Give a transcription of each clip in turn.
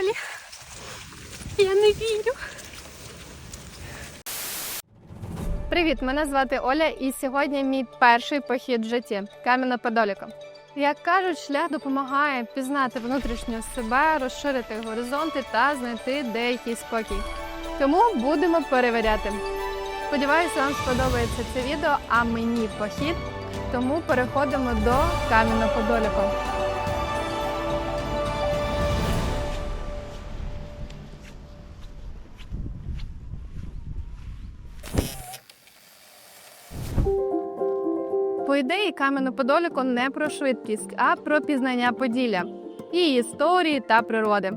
Олі. Я не вірю. Привіт, мене звати Оля, і сьогодні мій перший похід в житті Кам'яно-Подоліко. Як кажуть, шлях допомагає пізнати внутрішньо себе, розширити горизонти та знайти деякий спокій. Тому будемо перевіряти. Сподіваюся, вам сподобається це відео, а мені похід. Тому переходимо до Кам'яно-Подоліку. По ідеї, Кам'яно-Подоліко не про швидкість, а про пізнання Поділля, її історії та природи.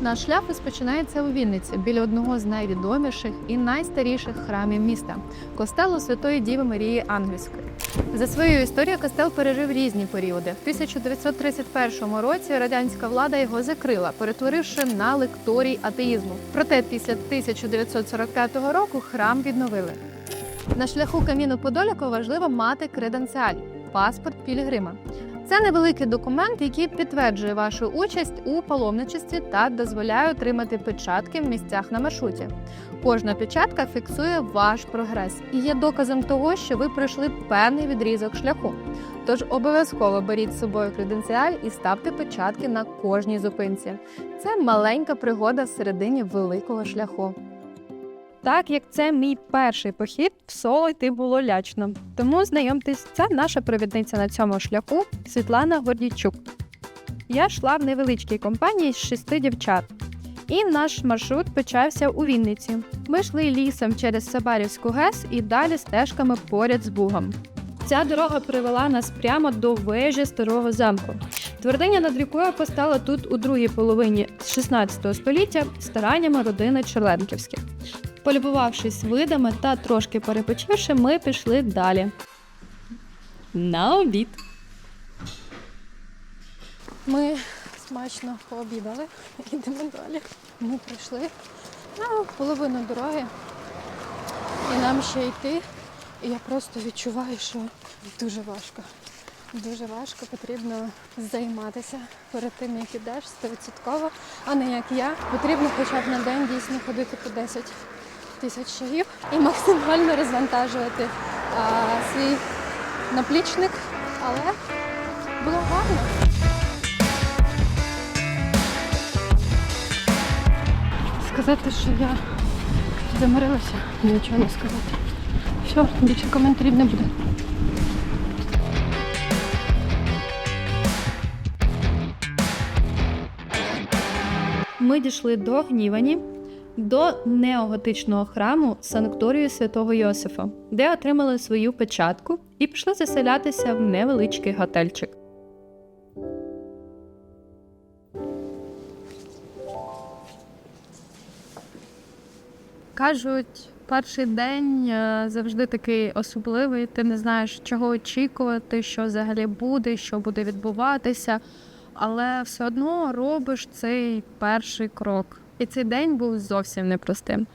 Наш шлях розпочинається у Вінниці біля одного з найвідоміших і найстаріших храмів міста костелу Святої Діви Марії Ангельської. За своєю історією костел пережив різні періоди. В 1931 році радянська влада його закрила, перетворивши на лекторій атеїзму. Проте після 1945 року храм відновили. На шляху каміну Подоляко важливо мати креденціаль паспорт Пілігрима. Це невеликий документ, який підтверджує вашу участь у паломничестві та дозволяє отримати печатки в місцях на маршруті. Кожна печатка фіксує ваш прогрес і є доказом того, що ви пройшли певний відрізок шляху. Тож обов'язково беріть з собою креденціаль і ставте печатки на кожній зупинці. Це маленька пригода всередині великого шляху. Так як це мій перший похід, в соло йти було лячно. Тому знайомтесь, це наша провідниця на цьому шляху Світлана Гордійчук. Я йшла в невеличкій компанії з шести дівчат. І наш маршрут почався у Вінниці. Ми йшли лісом через Сабарівську ГЕС і далі стежками поряд з Бугом. Ця дорога привела нас прямо до вежі старого замку. Твердиня над рікою постала тут у другій половині 16 століття стараннями родини Черленківських. Полюбувавшись видами та трошки перепочивши, ми пішли далі. На обід. Ми смачно пообідали. Йдемо далі. Ми прийшли на половину дороги. І нам ще йти. І я просто відчуваю, що дуже важко. Дуже важко, потрібно займатися перед тим, як ідеш, стовідсотково, а не як я. Потрібно хоча б на день дійсно ходити по 10 тисяч шагів і максимально розвантажувати а, свій наплічник. Але було гарно. Сказати, що я заморилася, нічого не сказати. Все, більше коментарів не буде. Ми дійшли до Гнівані, до неоготичного храму санкторію святого Йосифа, де отримали свою печатку і пішли заселятися в невеличкий готельчик. Кажуть, перший день е, завжди такий особливий. Ти не знаєш, чого очікувати, що взагалі буде, що буде відбуватися, але все одно робиш цей перший крок. І цей день був зовсім непростим.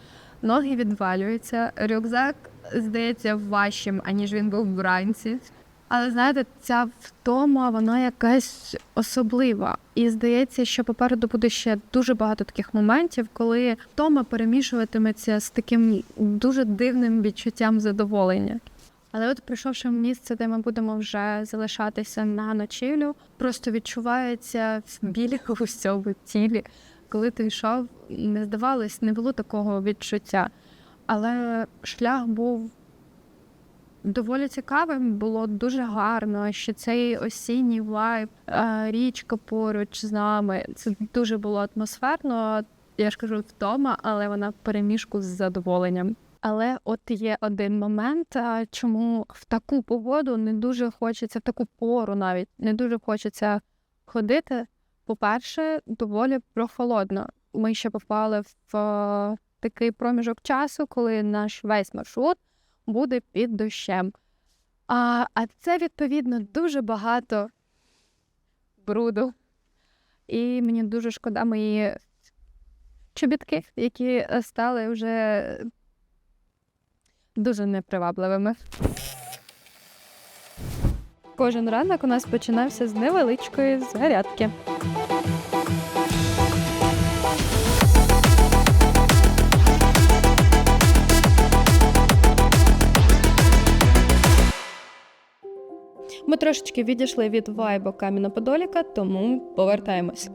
Ноги відвалюються, рюкзак здається важчим, аніж він був вранці. Але знаєте, ця втома, вона якась особлива. І здається, що попереду буде ще дуже багато таких моментів, коли втома перемішуватиметься з таким дуже дивним відчуттям задоволення. Але от прийшовши в місце, де ми будемо вже залишатися на ночівлю, просто відчувається біль у всьому тілі. Коли ти йшов, не здавалось, не було такого відчуття. Але шлях був доволі цікавим, було дуже гарно, що цей осінній вайб, е, річка поруч з нами. Це дуже було атмосферно. Я ж кажу, втома, але вона переміжку з задоволенням. Але от є один момент, чому в таку погоду не дуже хочеться, в таку пору навіть не дуже хочеться ходити. По-перше, доволі прохолодно. Ми ще попали в е, такий проміжок часу, коли наш весь маршрут буде під дощем. А, а це, відповідно, дуже багато бруду. І мені дуже шкода мої чобітки, які стали вже дуже непривабливими. Кожен ранок у нас починався з невеличкої зарядки. Ми трошечки відійшли від вайбу Кам'яно-Подоліка, тому повертаємось.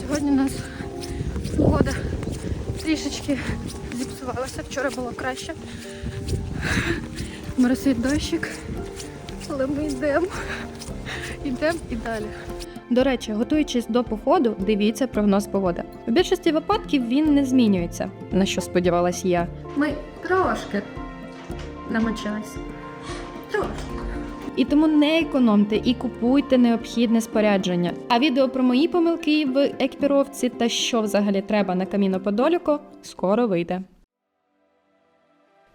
Сьогодні у нас погода трішечки зіпсувалася. Вчора було краще. Моросить дощик, але ми йдемо. Йдемо і далі. До речі, готуючись до походу, дивіться прогноз погоди. У більшості випадків він не змінюється, на що сподівалась я. Ми трошки намочились. І тому не економте і купуйте необхідне спорядження. А відео про мої помилки в екіпіровці та що взагалі треба на каміно Подоліко скоро вийде.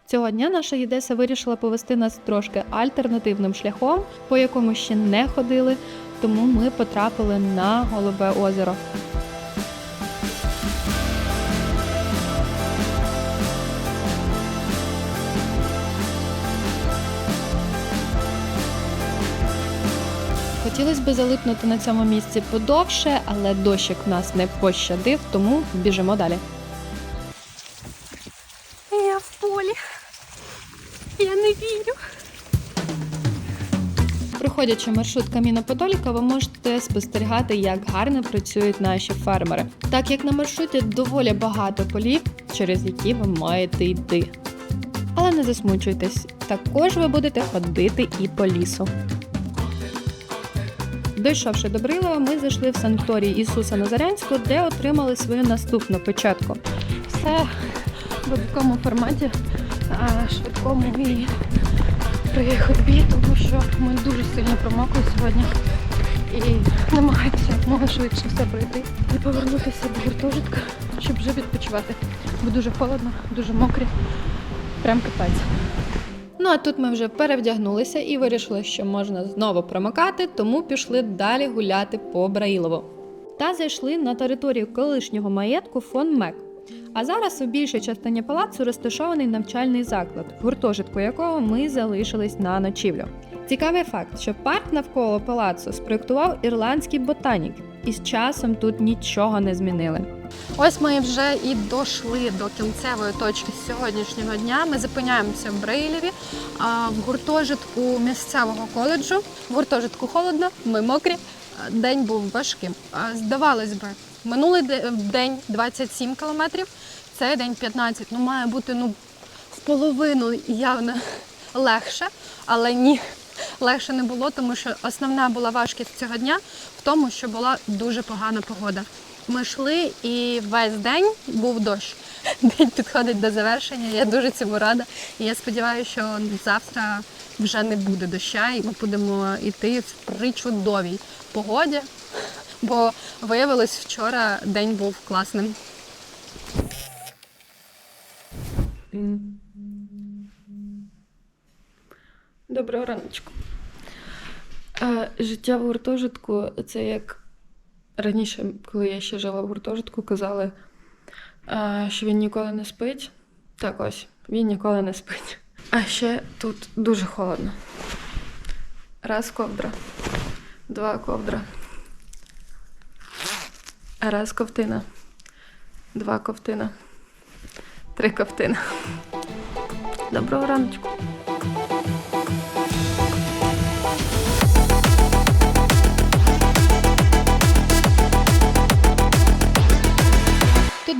Цього дня наша Єдеса вирішила повести нас трошки альтернативним шляхом, по якому ще не ходили, тому ми потрапили на Голубе озеро. Хотілося б залипнути на цьому місці подовше, але дощик нас не пощадив, тому біжимо далі. Я в полі. Я не вірю. Проходячи маршрут Каміна Подоліка, ви можете спостерігати, як гарно працюють наші фермери. Так як на маршруті доволі багато полів, через які ви маєте йти. Але не засмучуйтесь, також ви будете ходити і по лісу. Дійшовши до Брилова, ми зайшли в санаторій Ісуса Назарянського, де отримали свою наступну печатку. Все в такому форматі швидкому і при ходьбі, тому що ми дуже сильно промокли сьогодні і намагаємося якомога швидше все пройти і повернутися до гуртожитка, щоб вже відпочивати. Бо дуже холодно, дуже мокрі. Прям капець. Ну а тут ми вже перевдягнулися і вирішили, що можна знову промокати, тому пішли далі гуляти по Браїлову. Та зайшли на територію колишнього маєтку фон Мек. А зараз у більшій частині палацу розташований навчальний заклад, гуртожитку якого ми залишились на ночівлю. Цікавий факт, що парк навколо палацу спроєктував ірландський ботанік, і з часом тут нічого не змінили. Ось ми вже і дійшли до кінцевої точки сьогоднішнього дня. Ми зупиняємося в Брейліві, в гуртожитку місцевого коледжу. В гуртожитку холодно, ми мокрі. День був важким. Здавалось би, минулий день 27 кілометрів, цей день 15. Ну, має бути ну, в половину явно легше, але ні. Легше не було, тому що основна була важкість цього дня в тому, що була дуже погана погода. Ми йшли і весь день був дощ. День підходить до завершення. Я дуже цьому рада. І я сподіваюся, що завтра вже не буде доща, і ми будемо йти в причудовій погоді. Бо виявилось, вчора день був класним. Доброго раночку. Е, Життя в гуртожитку це як раніше, коли я ще жила в гуртожитку, казали, що він ніколи не спить. Так ось, він ніколи не спить. А ще тут дуже холодно. Раз ковдра, два ковдра. Раз ковтина, два ковтина, три ковтина. Доброго раночку.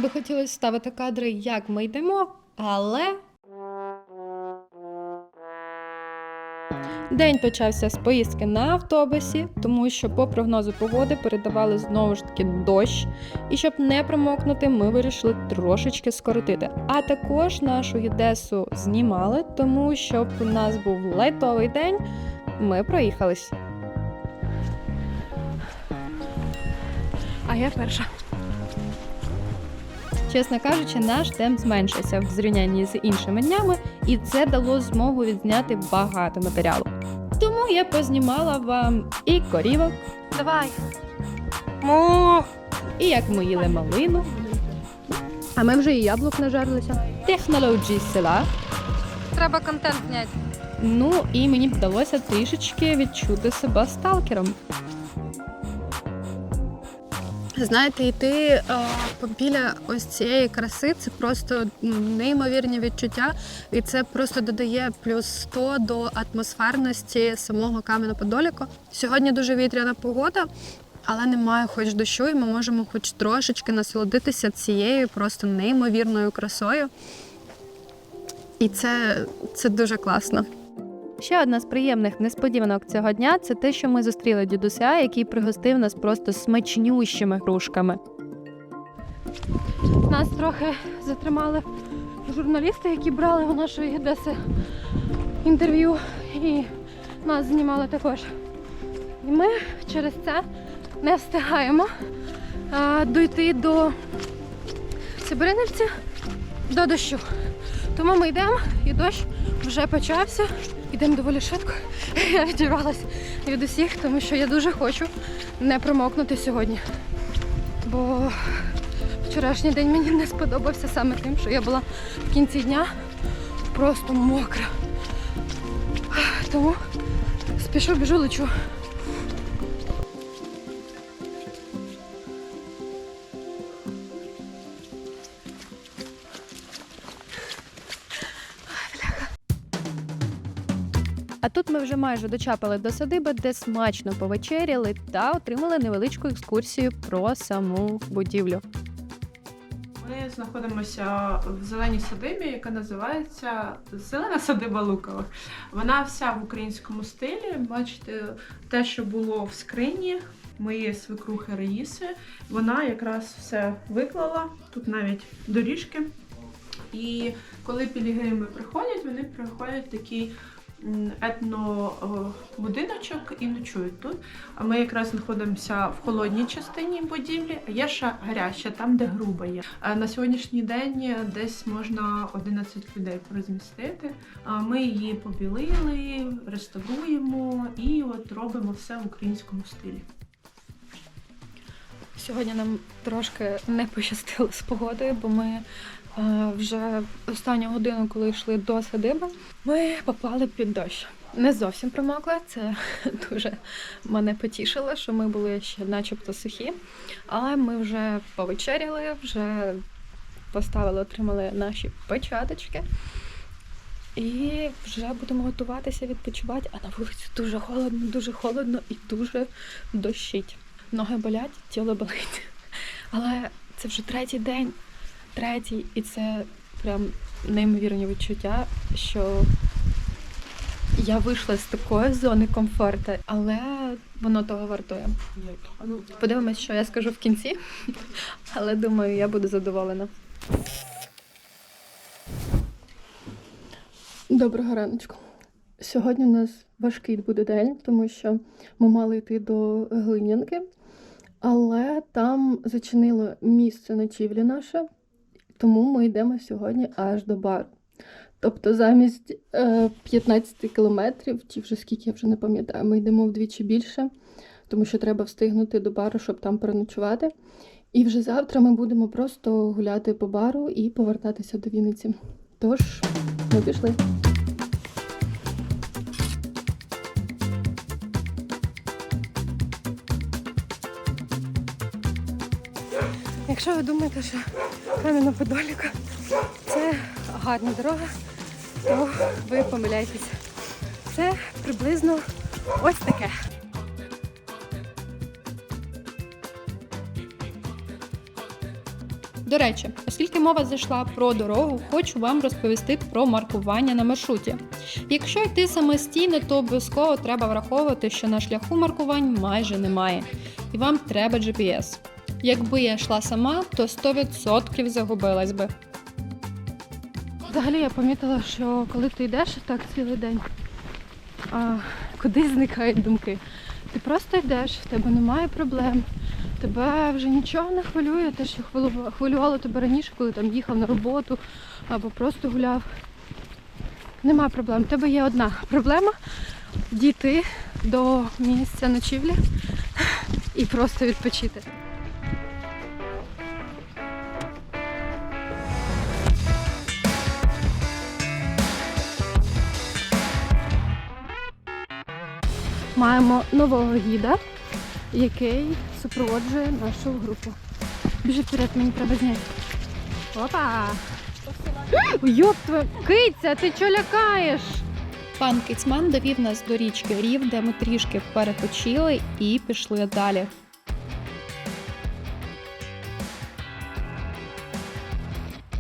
Би хотілося ставити кадри, як ми йдемо, але. День почався з поїздки на автобусі, тому що по прогнозу погоди передавали знову ж таки дощ. І щоб не промокнути, ми вирішили трошечки скоротити. А також нашу Єдесу знімали, тому щоб у нас був лайтовий день, ми проїхались. А я перша. Чесно кажучи, наш темп зменшився в зрівнянні з іншими днями, і це дало змогу відзняти багато матеріалу. Тому я познімала вам і корівок. Давай. Му. І як ми їли малину. А ми вже і яблук нажарлися. Технології села. Треба контент зняти. Ну і мені вдалося трішечки відчути себе сталкером. Знаєте, йти е, біля ось цієї краси це просто ну, неймовірні відчуття, і це просто додає плюс 100 до атмосферності самого Кам'яно-Подоліку. Сьогодні дуже вітряна погода, але немає хоч дощу, і ми можемо хоч трошечки насолодитися цією просто неймовірною красою. І це, це дуже класно. Ще одна з приємних несподіванок цього дня це те, що ми зустріли дідуся, який пригостив нас просто смачнющими грушками. Нас трохи затримали журналісти, які брали у нашої Гедеси інтерв'ю і нас знімали також. І ми через це не встигаємо а, дойти до Сибиринівці до дощу. Тому ми йдемо, і дощ вже почався. Йдемо доволі швидко. Я відірвалась від усіх, тому що я дуже хочу не промокнути сьогодні. Бо вчорашній день мені не сподобався саме тим, що я була в кінці дня просто мокра. Тому спішу, біжу, лечу. А тут ми вже майже дочапали до садиби, де смачно повечеряли та отримали невеличку екскурсію про саму будівлю. Ми знаходимося в зеленій садибі, яка називається Зелена садиба Лукових. Вона вся в українському стилі. Бачите, те, що було в скрині моєї свекрухи Раїси, вона якраз все виклала. Тут навіть доріжки. І коли пілігрими приходять, вони приходять в етнобудиночок і ночують тут. А ми якраз знаходимося в холодній частині будівлі, а є ще гаряча, там, де груба є. На сьогоднішній день десь можна 11 людей розмістити. Ми її побілили, реставруємо і от робимо все в українському стилі. Сьогодні нам трошки не пощастило з погодою, бо ми е, вже останню годину, коли йшли до садиби, ми попали під дощ. Не зовсім промокли, це дуже мене потішило, що ми були ще начебто сухі. Але ми вже повечеряли, вже поставили, отримали наші печаточки. І вже будемо готуватися відпочивати, а на вулиці дуже холодно, дуже холодно і дуже дощить. Ноги болять, тіло болить. Але це вже третій день, третій, і це прям неймовірні відчуття, що я вийшла з такої зони комфорту, але воно того вартує. Подивимось, що я скажу в кінці, але думаю, я буду задоволена. Доброго раночку. Сьогодні у нас важкий буде день, тому що ми мали йти до Глинянки, але там зачинило місце ночівлі наше, тому ми йдемо сьогодні аж до бару. Тобто замість е, 15 кілометрів, чи вже скільки я вже не пам'ятаю, ми йдемо вдвічі більше, тому що треба встигнути до бару, щоб там переночувати. І вже завтра ми будемо просто гуляти по бару і повертатися до Вінниці. Тож, ми пішли. Якщо ви думаєте, що Кам'яно-Подоліка це гарна дорога, то ви помиляєтеся. Це приблизно ось таке. До речі, оскільки мова зайшла про дорогу, хочу вам розповісти про маркування на маршруті. Якщо йти самостійно, то обов'язково треба враховувати, що на шляху маркувань майже немає, і вам треба GPS. Якби я йшла сама, то 100% загубилась би. Взагалі я помітила, що коли ти йдеш так цілий день, а, кудись зникають думки. Ти просто йдеш, в тебе немає проблем, тебе вже нічого не хвилює, те, що хвилюва- хвилювало тебе раніше, коли там їхав на роботу або просто гуляв. Нема проблем. У тебе є одна проблема дійти до місця ночівлі і просто відпочити. Маємо нового гіда. який супроводжує нашу групу. Біжи вперед, мені треба зняти. Опа! Йоп, твою... Киця, ти чого лякаєш? Пан Кицьман довів нас до річки Рів, де ми трішки перепочили і пішли далі.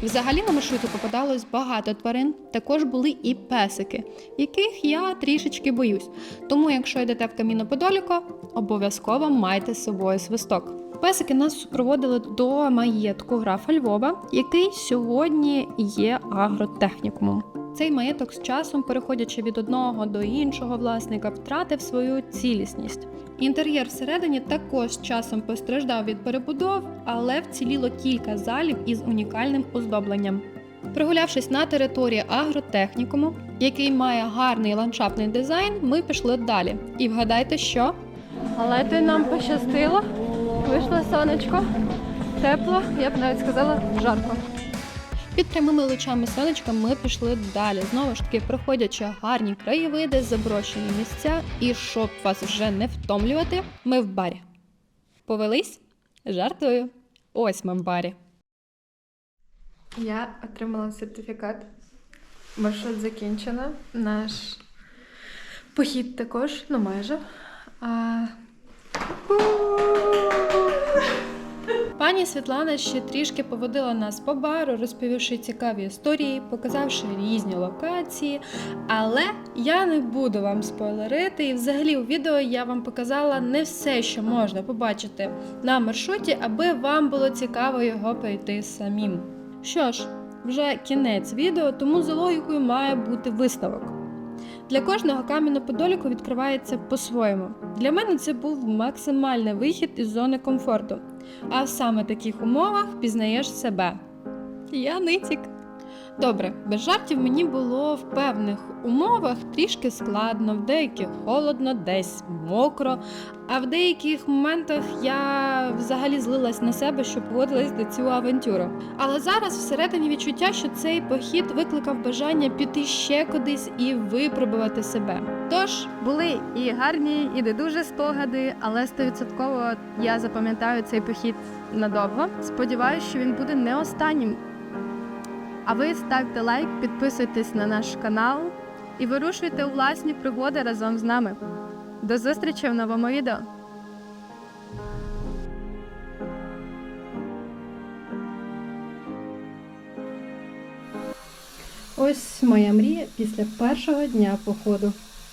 Взагалі на маршруті попадалось багато тварин, також були і песики, яких я трішечки боюсь. Тому, якщо йдете в Каміно-Подоліко, обов'язково майте з собою свисток. Песики нас супроводили до маєтку графа Львова, який сьогодні є агротехнікумом. Цей маєток з часом, переходячи від одного до іншого власника, втратив свою цілісність. Інтер'єр всередині також часом постраждав від перебудов, але вціліло кілька залів із унікальним оздобленням. Прогулявшись на території агротехнікуму, який має гарний ландшафтний дизайн, ми пішли далі. І вгадайте, що Але ти нам пощастило. Вийшло сонечко, тепло, я б навіть сказала, жарко. Під прямими лучами сонечка ми пішли далі. Знову ж таки, проходячи гарні краєвиди, заброшені місця, і щоб вас вже не втомлювати, ми в барі. Повелись? Жартую. Ось ми в барі. Я отримала сертифікат. Маршрут закінчено. Наш похід також, ну майже. А... Пані Світлана ще трішки поводила нас по бару, розповівши цікаві історії, показавши різні локації. Але я не буду вам спойлерити. І взагалі у відео я вам показала не все, що можна побачити на маршруті, аби вам було цікаво його пройти самим. Що ж, вже кінець відео, тому за логікою має бути висновок. Для кожного каміноподоліку відкривається по-своєму. Для мене це був максимальний вихід із зони комфорту. А в саме таких умовах пізнаєш себе. Я нитік. Добре, без жартів мені було в певних умовах трішки складно, в деяких холодно, десь мокро, а в деяких моментах я взагалі злилась на себе, що погодилась до цю авантюру. Але зараз всередині відчуття, що цей похід викликав бажання піти ще кудись і випробувати себе. Тож Були і гарні, і не дуже спогади, але стовідсотково я запам'ятаю цей похід надовго. Сподіваюсь, що він буде не останнім. А ви ставте лайк, підписуйтесь на наш канал і вирушуйте у власні пригоди разом з нами. До зустрічі в новому відео! Ось моя мрія після першого дня походу.